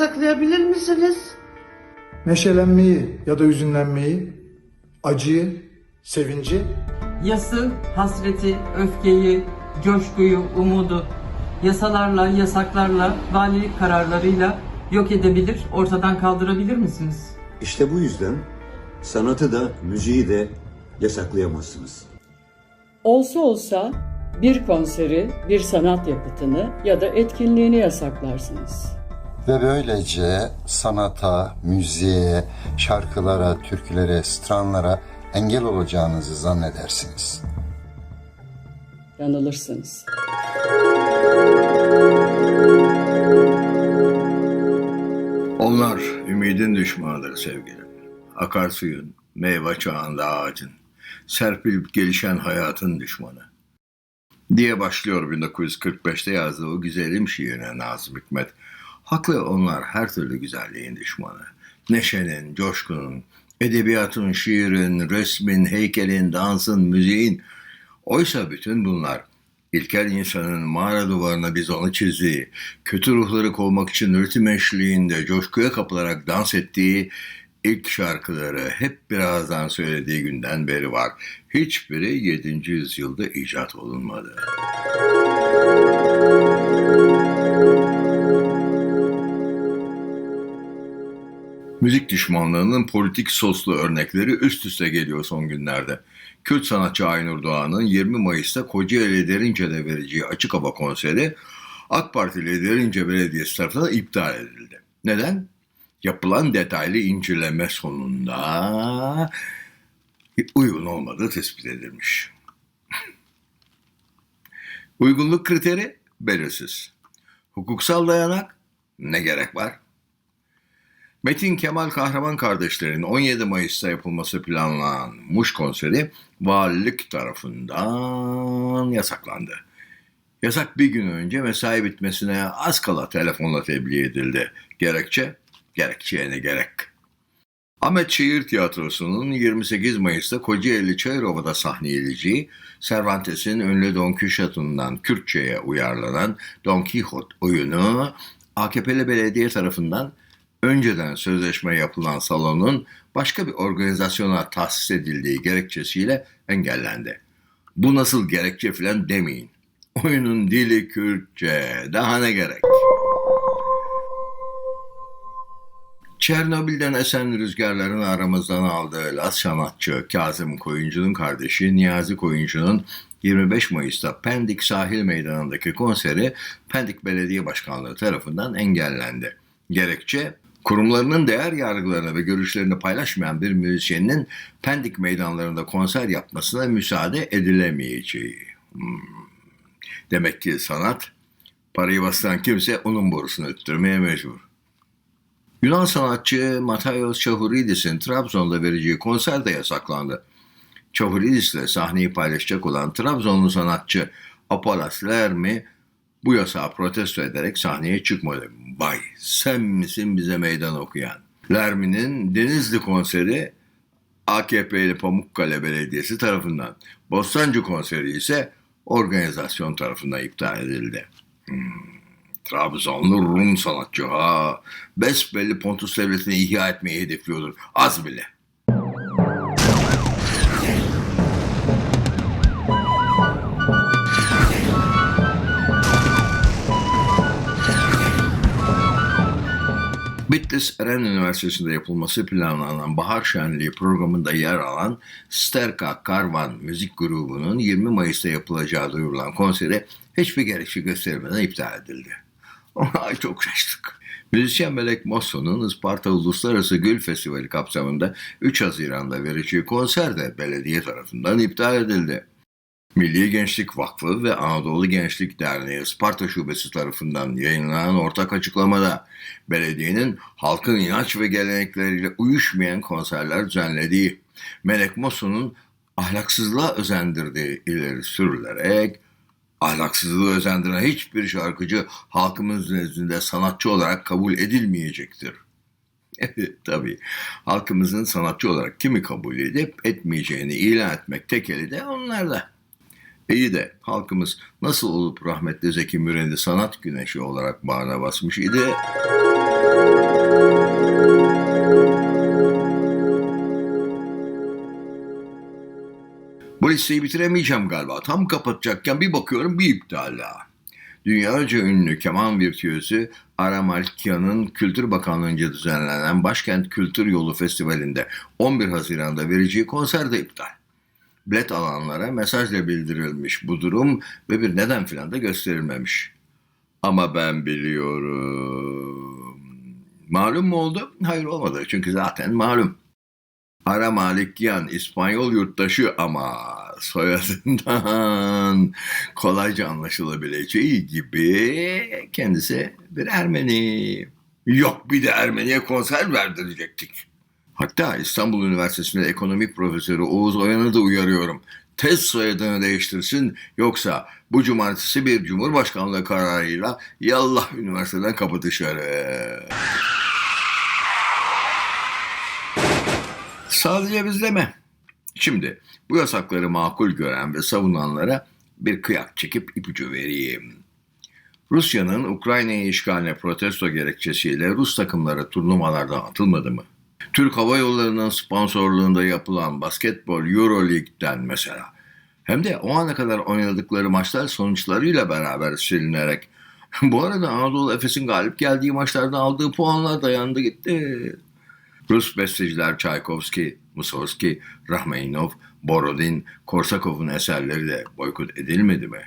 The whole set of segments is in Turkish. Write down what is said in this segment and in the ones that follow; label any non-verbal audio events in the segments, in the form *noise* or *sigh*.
yasaklayabilir misiniz? Neşelenmeyi ya da hüzünlenmeyi, acıyı, sevinci, Yası, hasreti, öfkeyi, coşkuyu, umudu yasalarla, yasaklarla, valilik kararlarıyla yok edebilir, ortadan kaldırabilir misiniz? İşte bu yüzden sanatı da müziği de yasaklayamazsınız. Olsa olsa bir konseri, bir sanat yapıtını ya da etkinliğini yasaklarsınız. Ve böylece sanata, müziğe, şarkılara, türkülere, stranlara engel olacağınızı zannedersiniz. Yanılırsınız. Onlar ümidin düşmanıdır sevgilim. Akarsuyun, meyve çağında ağacın, serpilip gelişen hayatın düşmanı. Diye başlıyor 1945'te yazdığı o güzelim şiirine Nazım Hikmet. Haklı onlar her türlü güzelliğin düşmanı. Neşenin, coşkunun, edebiyatın, şiirin, resmin, heykelin, dansın, müziğin. Oysa bütün bunlar İlkel insanın mağara duvarına biz onu çizdiği, kötü ruhları kovmak için üretim eşliğinde coşkuya kapılarak dans ettiği ilk şarkıları hep birazdan söylediği günden beri var. Hiçbiri 7. yüzyılda icat olunmadı. Müzik düşmanlığının politik soslu örnekleri üst üste geliyor son günlerde. Kürt sanatçı Aynur Doğan'ın 20 Mayıs'ta Kocaeli Derince'de vereceği açık hava konseri AK Partili Derince Belediyesi tarafından iptal edildi. Neden? Yapılan detaylı inceleme sonunda uygun olmadığı tespit edilmiş. Uygunluk kriteri belirsiz. Hukuksal dayanak ne gerek var? Metin Kemal Kahraman kardeşlerin 17 Mayıs'ta yapılması planlanan Muş konseri valilik tarafından yasaklandı. Yasak bir gün önce mesai bitmesine az kala telefonla tebliğ edildi. Gerekçe? Gerekçeye ne gerek? Ahmet Şehir Tiyatrosu'nun 28 Mayıs'ta Kocaeli Çayırova'da sahneleyeceği Cervantes'in ünlü Don Quixote'undan Kürtçe'ye uyarlanan Don Quixote oyunu AKP'li belediye tarafından önceden sözleşme yapılan salonun başka bir organizasyona tahsis edildiği gerekçesiyle engellendi. Bu nasıl gerekçe filan demeyin. Oyunun dili Kürtçe. Daha ne gerek? Çernobil'den esen rüzgarların aramızdan aldığı Las sanatçı Kazım Koyuncu'nun kardeşi Niyazi Koyuncu'nun 25 Mayıs'ta Pendik Sahil Meydanı'ndaki konseri Pendik Belediye Başkanlığı tarafından engellendi. Gerekçe kurumlarının değer yargılarını ve görüşlerini paylaşmayan bir müzisyenin Pendik meydanlarında konser yapmasına müsaade edilemeyeceği. Hmm. Demek ki sanat parayı bastıran kimse onun borusunu öttürmeye mecbur. Yunan sanatçı Matayos Çahuridis'in Trabzon'da vereceği konser de yasaklandı. Çahuridis ile sahneyi paylaşacak olan Trabzonlu sanatçı Apolas Lermi bu yasağı protesto ederek sahneye çıkmadı. Vay sen misin bize meydan okuyan? Lermi'nin Denizli konseri AKP'li Pamukkale Belediyesi tarafından, Bostancı konseri ise organizasyon tarafından iptal edildi. Hmm, Trabzonlu Rum sanatçı ha. Besbelli Pontus Devleti'ni ihya etmeyi hedefliyordur. Az bile. Bitlis Eren Üniversitesi'nde yapılması planlanan Bahar Şenliği programında yer alan Sterka Karvan müzik grubunun 20 Mayıs'ta yapılacağı duyurulan konseri hiçbir gerekçe gösterilmeden iptal edildi. *laughs* Ay çok şaştık. Müzisyen Melek Mosso'nun Isparta Uluslararası Gül Festivali kapsamında 3 Haziran'da vereceği konser de belediye tarafından iptal edildi. Milli Gençlik Vakfı ve Anadolu Gençlik Derneği Sparta Şubesi tarafından yayınlanan ortak açıklamada belediyenin halkın inanç ve gelenekleriyle uyuşmayan konserler düzenlediği, Melek Mosso'nun ahlaksızlığa özendirdiği ileri sürülerek ahlaksızlığı özendiren hiçbir şarkıcı halkımız nezdinde sanatçı olarak kabul edilmeyecektir. *laughs* Tabii halkımızın sanatçı olarak kimi kabul edip etmeyeceğini ilan etmek tekeli de onlarda. İyi de halkımız nasıl olup rahmetli Zeki Müren'i sanat güneşi olarak bağrına basmış idi? Bu listeyi bitiremeyeceğim galiba. Tam kapatacakken bir bakıyorum bir iptal daha. Dünyaca ünlü keman virtüözü Aram Alkia'nın Kültür Bakanlığı'nca düzenlenen Başkent Kültür Yolu Festivali'nde 11 Haziran'da vereceği konser de iptal. Bilet alanlara mesajla bildirilmiş bu durum ve bir neden filan da gösterilmemiş. Ama ben biliyorum. Malum mu oldu? Hayır olmadı çünkü zaten malum. Ara Malikyan İspanyol yurttaşı ama soyadından kolayca anlaşılabileceği gibi kendisi bir Ermeni. Yok bir de Ermeniye konser verdirecektik. Hatta İstanbul Üniversitesi'nde ekonomi profesörü Oğuz Oyan'ı da uyarıyorum. Tez soyadını değiştirsin yoksa bu cumartesi bir cumhurbaşkanlığı kararıyla yallah üniversiteden kapı dışarı. Sadece biz deme. Şimdi bu yasakları makul gören ve savunanlara bir kıyak çekip ipucu vereyim. Rusya'nın Ukrayna'yı işgaline protesto gerekçesiyle Rus takımları turnuvalardan atılmadı mı? Türk Hava Yolları'nın sponsorluğunda yapılan basketbol Euroleague'den mesela. Hem de o ana kadar oynadıkları maçlar sonuçlarıyla beraber silinerek. *laughs* Bu arada Anadolu Efes'in galip geldiği maçlarda aldığı puanlar dayandı gitti. Rus besteciler Tchaikovsky, Mussorgsky, Rachmaninov, Borodin, Korsakov'un eserleri de boykot edilmedi mi?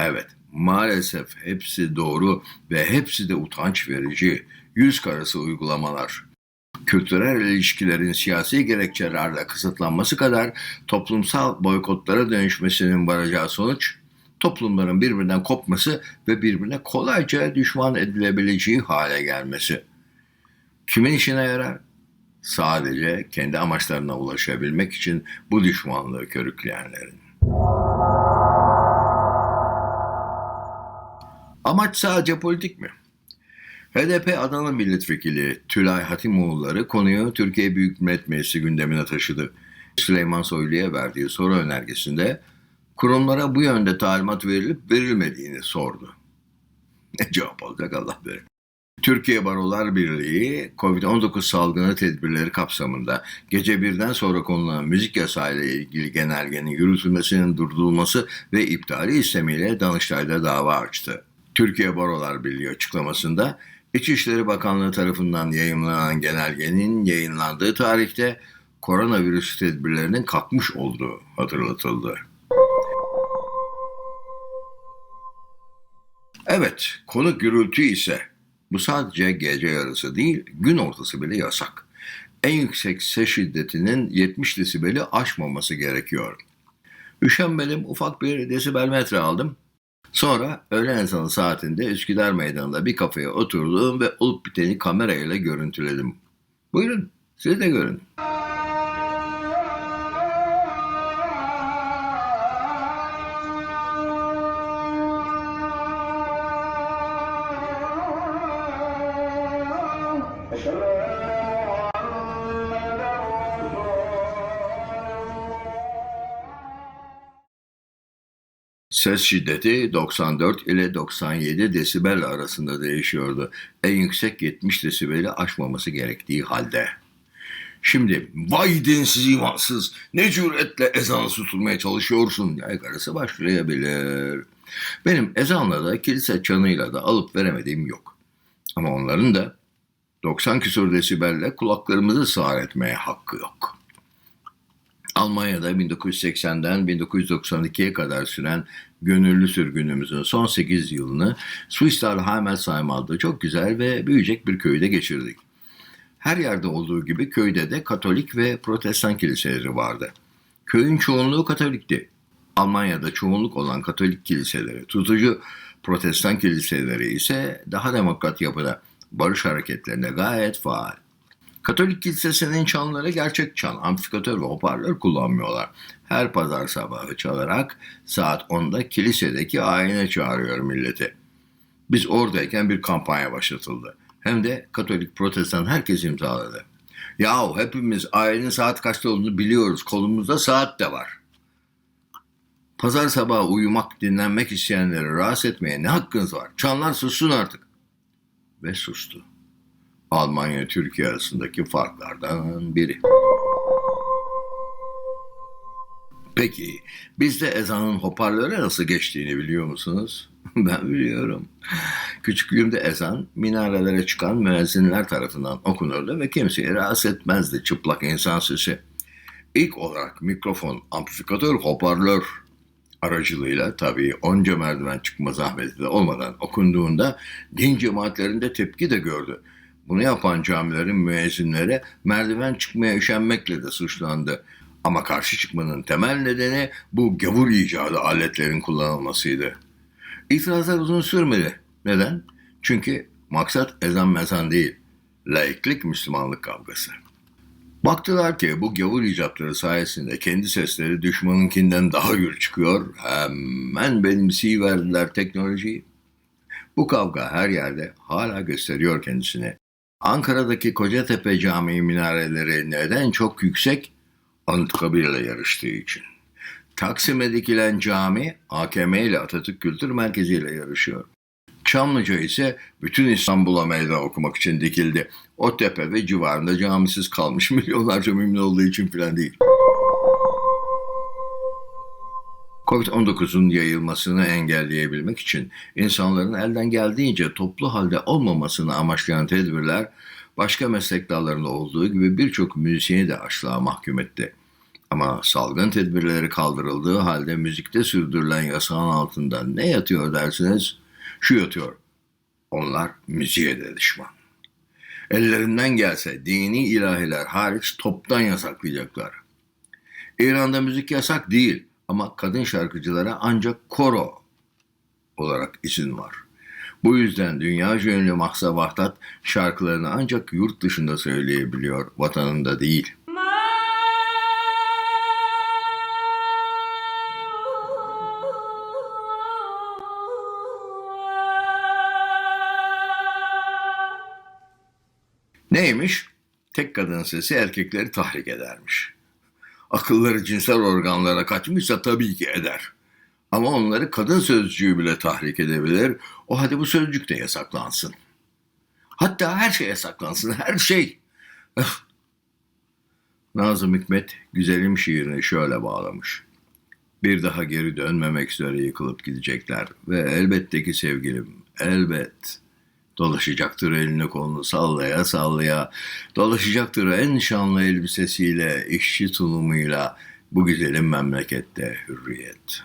Evet, maalesef hepsi doğru ve hepsi de utanç verici, yüz karası uygulamalar. Kültürel ilişkilerin siyasi gerekçelerle kısıtlanması kadar toplumsal boykotlara dönüşmesinin varacağı sonuç, toplumların birbirinden kopması ve birbirine kolayca düşman edilebileceği hale gelmesi. Kimin işine yarar? Sadece kendi amaçlarına ulaşabilmek için bu düşmanlığı körükleyenlerin. Amaç sadece politik mi? HDP Adana Milletvekili Tülay Hatimoğulları konuyu Türkiye Büyük Millet Meclisi gündemine taşıdı. Süleyman Soylu'ya verdiği soru önergesinde kurumlara bu yönde talimat verilip verilmediğini sordu. Ne cevap alacak Allah bilir. Türkiye Barolar Birliği COVID-19 salgını tedbirleri kapsamında gece birden sonra konulan müzik yasağı ile ilgili genelgenin yürütülmesinin durdurulması ve iptali istemiyle Danıştay'da dava açtı. Türkiye Barolar Birliği açıklamasında İçişleri Bakanlığı tarafından yayımlanan genelgenin yayınlandığı tarihte koronavirüs tedbirlerinin kalkmış olduğu hatırlatıldı. Evet, konu gürültü ise bu sadece gece yarısı değil, gün ortası bile yasak. En yüksek ses şiddetinin 70 desibeli aşmaması gerekiyor. Üşenmedim ufak bir desibel metre aldım. Sonra öğlen ezanı saatinde Üsküdar Meydanı'nda bir kafeye oturdum ve olup biteni kamerayla görüntüledim. Buyurun, siz de görün. Ses şiddeti 94 ile 97 desibel arasında değişiyordu. En yüksek 70 desibeli aşmaması gerektiği halde. Şimdi vay dinsiz imansız ne cüretle ezanı susturmaya çalışıyorsun yaygarası başlayabilir. Benim ezanla da kilise çanıyla da alıp veremediğim yok. Ama onların da 90 küsur desibelle kulaklarımızı sağır etmeye hakkı yok. Almanya'da 1980'den 1992'ye kadar süren gönüllü sürgünümüzün son 8 yılını Swistalheimersheim adlı çok güzel ve büyüyecek bir köyde geçirdik. Her yerde olduğu gibi köyde de Katolik ve Protestan kiliseleri vardı. Köyün çoğunluğu Katolikti. Almanya'da çoğunluk olan Katolik kiliseleri, tutucu Protestan kiliseleri ise daha demokrat yapıda barış hareketlerinde gayet faal. Katolik kilisesinin çanları gerçek çan, amfifikatör ve hoparlör kullanmıyorlar. Her pazar sabahı çalarak saat 10'da kilisedeki ayine çağırıyor milleti. Biz oradayken bir kampanya başlatıldı. Hem de Katolik, Protestan herkes imzaladı. Yahu hepimiz ayinin saat kaçta olduğunu biliyoruz. Kolumuzda saat de var. Pazar sabahı uyumak, dinlenmek isteyenleri rahatsız etmeye ne hakkınız var? Çanlar sussun artık. Ve sustu. Almanya Türkiye arasındaki farklardan biri. Peki bizde ezanın hoparlöre nasıl geçtiğini biliyor musunuz? *laughs* ben biliyorum. Küçüklüğümde ezan minarelere çıkan müezzinler tarafından okunurdu ve kimseyi rahatsız etmezdi çıplak insan sesi. İlk olarak mikrofon, amplifikatör, hoparlör aracılığıyla tabii onca merdiven çıkma zahmeti de olmadan okunduğunda din cemaatlerinde tepki de gördü. Bunu yapan camilerin müezzinleri merdiven çıkmaya üşenmekle de suçlandı. Ama karşı çıkmanın temel nedeni bu gavur icadı aletlerin kullanılmasıydı. İtirazlar uzun sürmedi. Neden? Çünkü maksat ezan mezan değil. Laiklik Müslümanlık kavgası. Baktılar ki bu gavur icatları sayesinde kendi sesleri düşmanınkinden daha gür çıkıyor. Hemen benimseyiverdiler teknolojiyi. Bu kavga her yerde hala gösteriyor kendisini. Ankara'daki Kocatepe Camii minareleri neden çok yüksek? Anıtkabir ile yarıştığı için. Taksim'e dikilen cami AKM ile Atatürk Kültür Merkezi ile yarışıyor. Çamlıca ise bütün İstanbul'a meydan okumak için dikildi. O tepe ve civarında camisiz kalmış *laughs* milyonlarca mümin olduğu için filan değil. Covid-19'un yayılmasını engelleyebilmek için insanların elden geldiğince toplu halde olmamasını amaçlayan tedbirler başka meslek dallarında olduğu gibi birçok müzisyeni de açlığa mahkum etti. Ama salgın tedbirleri kaldırıldığı halde müzikte sürdürülen yasağın altında ne yatıyor dersiniz? Şu yatıyor. Onlar müziğe de düşman. Ellerinden gelse dini ilahiler hariç toptan yasaklayacaklar. İran'da müzik yasak değil ama kadın şarkıcılara ancak koro olarak izin var. Bu yüzden dünya ünlü Mahsa Vahdat şarkılarını ancak yurt dışında söyleyebiliyor, vatanında değil. Neymiş? Tek kadın sesi erkekleri tahrik edermiş. Akılları cinsel organlara kaçmışsa tabii ki eder. Ama onları kadın sözcüğü bile tahrik edebilir. O hadi bu sözcük de yasaklansın. Hatta her şey yasaklansın, her şey. Nazım Hikmet güzelim şiirini şöyle bağlamış. Bir daha geri dönmemek üzere yıkılıp gidecekler ve elbette ki sevgilim, elbet. Dolaşacaktır elini kolunu sallaya sallaya. Dolaşacaktır en şanlı elbisesiyle, işçi tulumuyla bu güzelim memlekette hürriyet.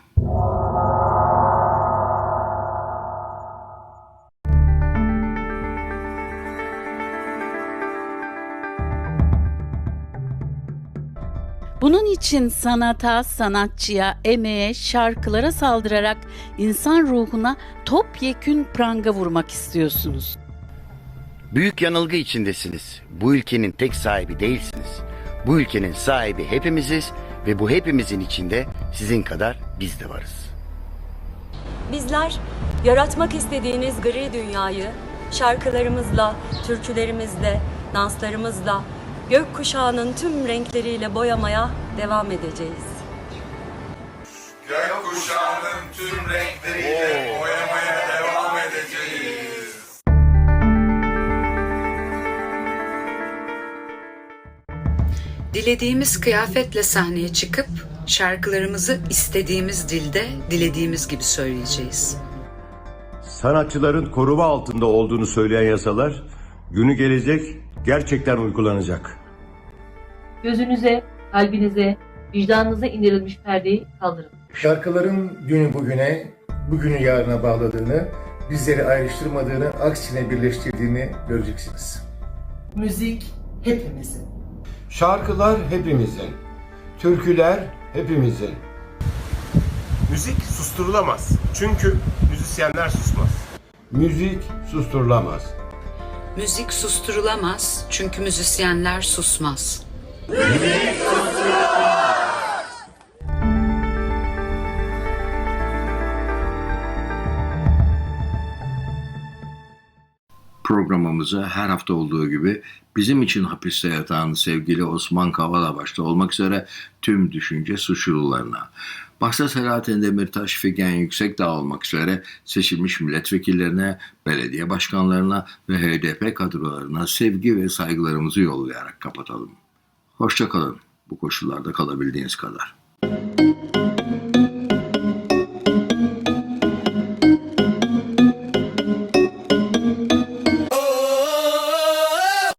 Bunun için sanata, sanatçıya, emeğe, şarkılara saldırarak insan ruhuna topyekün pranga vurmak istiyorsunuz. Büyük yanılgı içindesiniz. Bu ülkenin tek sahibi değilsiniz. Bu ülkenin sahibi hepimiziz ve bu hepimizin içinde sizin kadar biz de varız. Bizler yaratmak istediğiniz gri dünyayı şarkılarımızla, türkülerimizle, danslarımızla, gökkuşağının tüm renkleriyle boyamaya devam edeceğiz. Gökkuşağının tüm renkleriyle boyamaya devam edeceğiz. Dilediğimiz kıyafetle sahneye çıkıp şarkılarımızı istediğimiz dilde, dilediğimiz gibi söyleyeceğiz. Sanatçıların koruma altında olduğunu söyleyen yasalar günü gelecek gerçekten uygulanacak. Gözünüze, kalbinize, vicdanınıza indirilmiş perdeyi kaldırın. Şarkıların günü bugüne, bugünü yarına bağladığını, bizleri ayrıştırmadığını, aksine birleştirdiğini göreceksiniz. Müzik hepimizin. Şarkılar hepimizin. Türküler hepimizin. Müzik susturulamaz. Çünkü müzisyenler susmaz. Müzik susturulamaz. Müzik susturulamaz çünkü müzisyenler susmaz. Programımızı her hafta olduğu gibi bizim için hapiste yatan sevgili Osman Kavala başta olmak üzere tüm düşünce suçlularına, Başta Selahattin Demirtaş, Figen Yüksekdağ olmak üzere seçilmiş milletvekillerine, belediye başkanlarına ve HDP kadrolarına sevgi ve saygılarımızı yollayarak kapatalım. Hoşça kalın bu koşullarda kalabildiğiniz kadar.